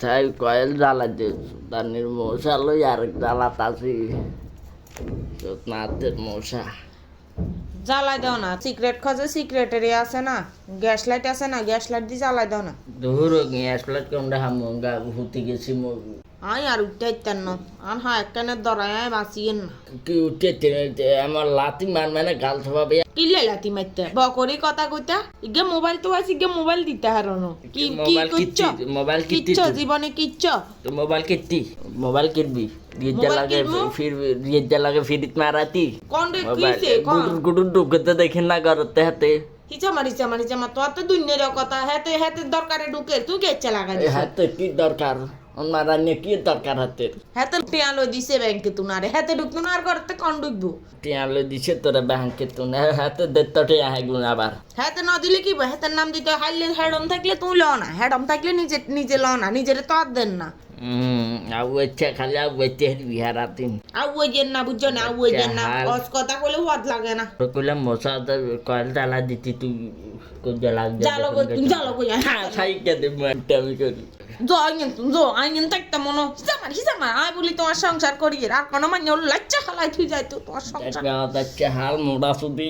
তাই কয়েল জ্বালাতে দানির মশা লই আর জ্বালাতাছি নাতের মশা জ্বালাই দাও না সিক্রেট খোঁজে সিক্রেটারি আছে না। গ্যাস লাইট আছে না গ্যাস লাইট দিয়ে জ্বালাই দাও না। ধুর গ্যাস লাইট কোনটা হামু? গা হুতি গেছি মো- আই আর উঠতে ইত্যান না। আর হ্যাঁ একখানে দরাই আয় বাঁচিয়েন না। কি উঠে তে- আমার লাতি মার মানে গাল থবাবে কি লাইলাতি মারতে? বকরি কথা কইতা? ইগে মোবাইল তো আছে ইগে মোবাইল দিতে হারানো। কি কি মোবাইল কিচ্ছ? মোবাইল কিচ্ছ? জীবনে কিচ্ছ? তো মোবাইল কিত্তি মোবাইল রিজ্জা মোবাইল লাগে? ফির রিজ্জা লাগে ফিরিত মারাতি। কোন রে কিছে কোন গুডুর ঢুকতে দেখেন না করতে হাতে। হিচা মারি হিচা মারি হিচা মার তোর তো দুনিয়ার কথা। হেতে হেতে দরকারে ঢুকে তুই গেছে লাগা এই হাতে কি দরকার? মারা নিয়ে কি দরকার হাতের হেতে টিয়ালো দিছে ব্যাংকে তুনারে। হেতে ঢুকতো না আর করতে কোন ঢুকবো? টিয়ালে দিছে তোরা ব্যাংকে তো না হাতে দেখতে টিয়া হাগুন আবার। হেতে ন দিলে কি হবে? নাম দিতে হাইলে হেডম থাকলে তুই ল না। হেডম থাকলে নিজে নিজে ল না। নিজের তো আর দেন না। খালি আউ বিহার আতিন আর না বুঝছ না? ওই যে না। অস কথা বলে ওয়াদ লাগে না। কইলাম মশা কয়েল জ্বালা দিতি তুই জ্বালা কই হ্যাঁ আমি করি। জো আইন জো আইন থাকতে মনো হিসামার হিসামার আই বলি তোমার সংসার করি আর কোনো মানে লাচ্চা হালাই থুই যায় তো তোমার সংসার। হাল মোড়া সুদি।